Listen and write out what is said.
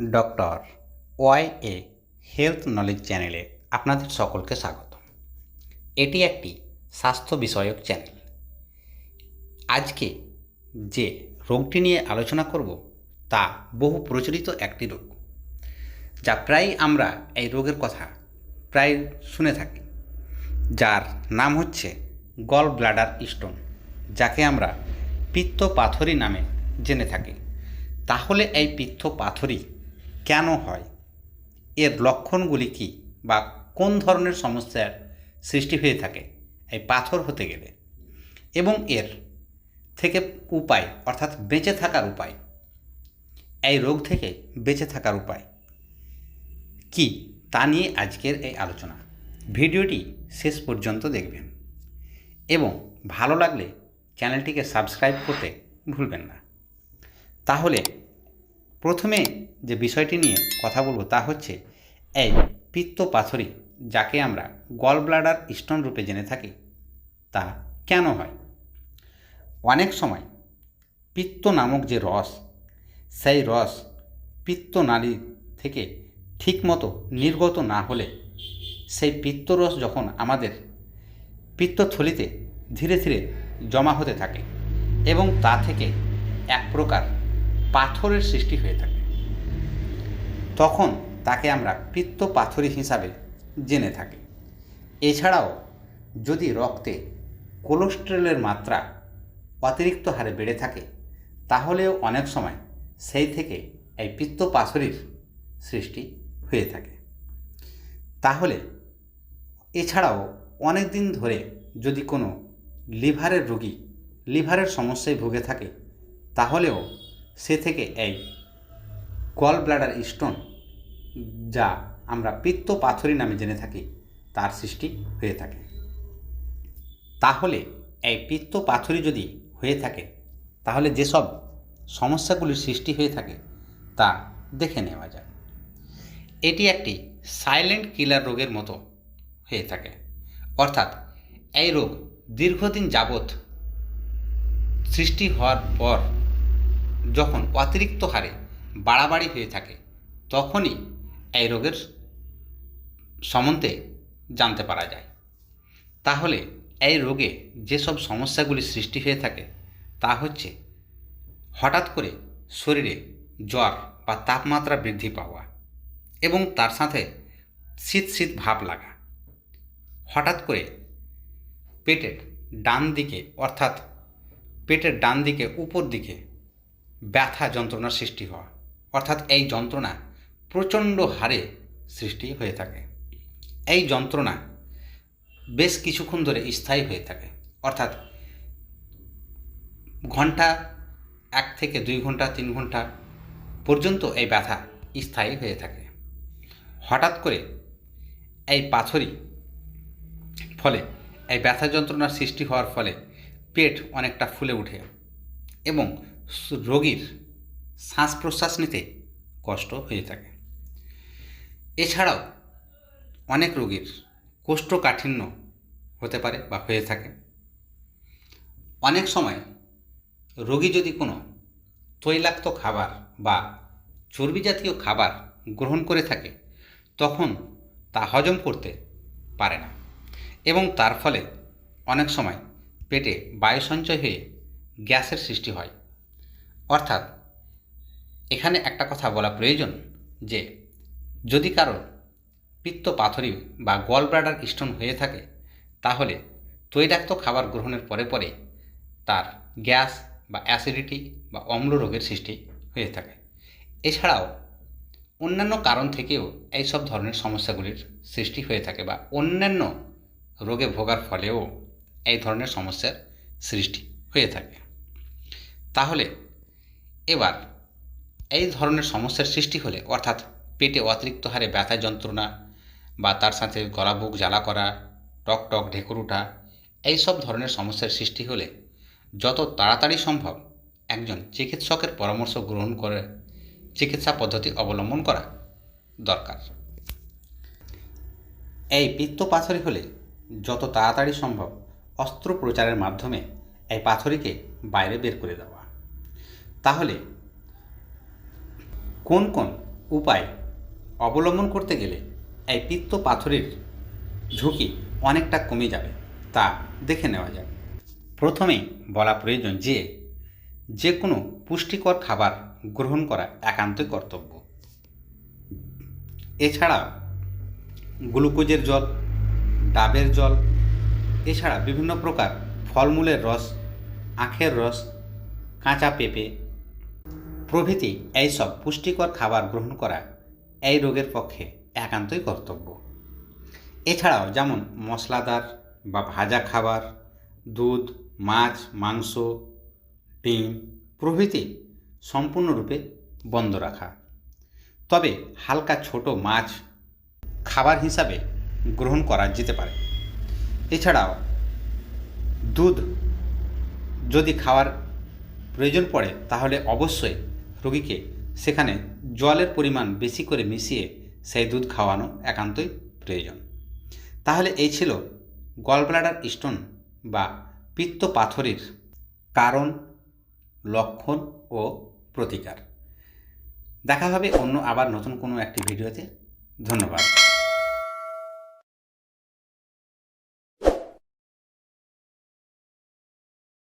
Doctor Y A health knowledge চ্যানেলে আপনাদের সকলকে স্বাগত। এটি একটি স্বাস্থ্য বিষয়ক চ্যানেল। আজকে যে রোগটি নিয়ে আলোচনা করব, তা বহু প্রচলিত একটি রোগ, যা প্রায় আমরা এই রোগের কথা প্রায় শুনে থাকি। যার নাম হচ্ছে গল ব্লাডার স্টোন, যাকে আমরা পিত্ত পাথরি নামে জেনে থাকি। তাহলে এই পিত্ত পাথরি কেন হয়? এর লক্ষণগুলি কি বা কোন ধরনের সমস্যার সৃষ্টি হয়ে থাকে? এই পাথর হতে গেলে। এবং এর থেকে উপায়, অর্থাৎ বেঁচে থাকার উপায়। এই রোগ থেকে বেঁচে থাকার উপায় কি তা নিয়ে আজকের এই আলোচনা। ভিডিওটি শেষ পর্যন্ত দেখবেন। এবং ভালো লাগলে চ্যানেলটিকে সাবস্ক্রাইব করতে ভুলবেন না। তাহলে প্রথমে যে বিষয়টি নিয়ে কথা বলব তা হচ্ছে এই পিত্ত পাথরি যাকে আমরা গল ব্লাডার স্টোন রূপে জেনে থাকি, তা কেন হয়? অনেক সময় পিত্ত নামক যে রস, সেই রস পিত্ত নালী থেকে ঠিকমতো নির্গত না হলে সেই পিত্তরস যখন আমাদের পিত্তথলিতে ধীরে ধীরে জমা হতে থাকে এবং তা থেকে এক প্রকার পাথরের সৃষ্টি হয়ে থাকে। তখন তাকে আমরা পিত্ত পাথরি হিসাবে জেনে থাকি। এছাড়াও যদি রক্তে কোলেস্টেরলের মাত্রা অতিরিক্ত হারে বেড়ে থাকে, তাহলেও অনেক সময় সেই থেকে এই পিত্ত পাথরির সৃষ্টি হয়ে থাকে। তাহলে এছাড়াও অনেক দিন ধরে যদি কোনো লিভারের রোগী লিভারের সমস্যায় ভুগে থাকে, তাহলেও সে থেকে এই গল ব্লাডার স্টোন যা আমরা পিত্ত পাথরি নামে জেনে থাকি, তার সৃষ্টি হয়ে থাকে। তাহলে এই পিত্ত পাথরি যদি হয়ে থাকে, তাহলে যেসব সমস্যাগুলির সৃষ্টি হয়ে থাকে, তা দেখে নেওয়া যায়। এটি একটি সাইলেন্ট কিলার রোগের মতো হয়ে থাকে। অর্থাৎ এই রোগ দীর্ঘদিন যাবৎ সৃষ্টি হওয়ার পর যখন অতিরিক্ত হারে বাড়াবাড়ি হয়ে থাকে, তখনই এই রোগের সম্বন্ধে জানতে পারা যায়। তাহলে এই রোগে যেসব সমস্যাগুলি সৃষ্টি হয়ে থাকে, তা হচ্ছে হঠাৎ করে শরীরে জ্বর বা তাপমাত্রা বৃদ্ধি পাওয়া এবং তার সাথে শীত শীত ভাব লাগা। হঠাৎ করে পেটের ডান দিকে অর্থাৎ পেটের ডান দিকে উপর দিকে ব্যথা যন্ত্রণার সৃষ্টি হওয়া। অর্থাৎ এই যন্ত্রণা প্রচণ্ড হারে সৃষ্টি হয়ে থাকে। এই যন্ত্রণা বেশ কিছুক্ষণ ধরে স্থায়ী হয়ে থাকে। অর্থাৎ ঘণ্টা এক থেকে দুই ঘণ্টা, তিন ঘণ্টা পর্যন্ত এই ব্যথা স্থায়ী হয়ে থাকে। হঠাৎ করে এই পাথরি ফলে, এই ব্যথা যন্ত্রণার সৃষ্টি হওয়ার ফলে পেট অনেকটা ফুলে ওঠে এবং রোগীর শ্বাস প্রশ্বাস নিতে কষ্ট হয়ে থাকে। এছাড়াও অনেক রোগীর কোষ্ঠকাঠিন্য হতে পারে বা হয়ে থাকে। অনেক সময় রোগী যদি কোনো তৈলাক্ত খাবার বা চর্বি জাতীয় খাবার গ্রহণ করে থাকে, তখন তা হজম করতে পারে না এবং তার ফলে অনেক সময় পেটে বায়ু সঞ্চয় হয়ে গ্যাসের সৃষ্টি হয়। অর্থাৎ এখানে একটা কথা বলা প্রয়োজন যে যদি কারও পিত্ত পাথরি বা গল ব্লাডার স্টোন হয়ে থাকে, তাহলে তৈরাক্ত খাবার গ্রহণের পরে পরে তার গ্যাস বা অ্যাসিডিটি বা অম্ল রোগের সৃষ্টি হয়ে থাকে। এছাড়াও অন্যান্য কারণ থেকেও এই সব ধরনের সমস্যাগুলির সৃষ্টি হয়ে থাকে বা অন্যান্য রোগে ভোগার ফলেও এই ধরনের সমস্যার সৃষ্টি হয়ে থাকে। তাহলে এবার, এই ধরনের সমস্যার সৃষ্টি হলে, অর্থাৎ পেটে অতিরিক্ত হারে ব্যথা যন্ত্রণা বা তার সাথে গলা বুক জ্বালা করা, টক টক ঢেকুর ওঠা এই সব ধরনের সমস্যার সৃষ্টি হলে যত তাড়াতাড়ি সম্ভব একজন চিকিৎসকের পরামর্শ গ্রহণ করে, চিকিৎসা পদ্ধতি অবলম্বন করা দরকার। এই পিত্ত পাথরি হলে যত তাড়াতাড়ি সম্ভব অস্ত্রোপচারের মাধ্যমে এই পাথরিকে বাইরে বের করে দেওয়া। তাহলে কোন কোন উপায় অবলম্বন করতে গেলে এই পিত্ত পাথরের ঝুঁকি অনেকটা কমে যাবে? তা দেখে নেওয়া যাক। প্রথমেই বলা প্রয়োজন যে যে কোনো পুষ্টিকর খাবার গ্রহণ করা একান্তই কর্তব্য। এছাড়া গ্লুকোজের জল, ডাবের জল, এছাড়া বিভিন্ন প্রকার ফলমূলের রস, আখের রস, কাঁচা পেঁপে প্রভৃতি এইসব পুষ্টিকর খাবার গ্রহণ করা এই রোগের পক্ষে একান্তই কর্তব্য। এছাড়াও যেমন মশলাদার বা ভাজা খাবার, দুধ, মাছ, মাংস, ডিম প্রভৃতি সম্পূর্ণরূপে বন্ধ রাখা। তবে হালকা ছোট মাছ খাবার হিসাবে গ্রহণ করা যেতে পারে। এছাড়াও দুধ যদি খাওয়ার প্রয়োজন পড়ে তাহলে অবশ্যই রোগীকে সেখানে জলের পরিমাণ বেশি করে মিশিয়ে সেই দুধ খাওয়ানো একান্তই প্রয়োজন। তাহলে এই ছিল গলব্লাডার স্টোন বা পিত্ত পাথরের কারণ, লক্ষণ ও প্রতিকার। দেখা হবে অন্য আবার নতুন কোনো একটি ভিডিওতে। ধন্যবাদ।